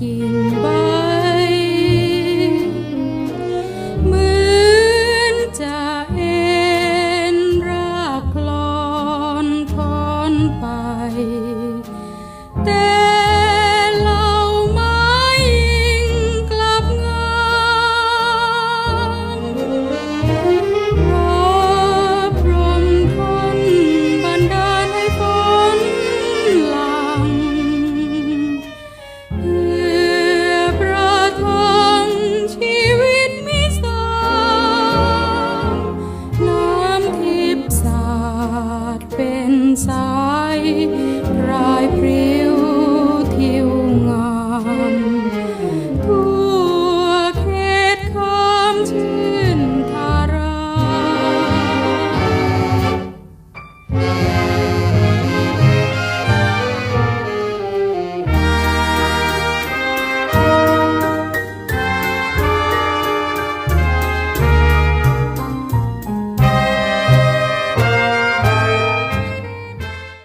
กิ่งใบเหมือนจะเอ็นรากคลอนคลอนป ใย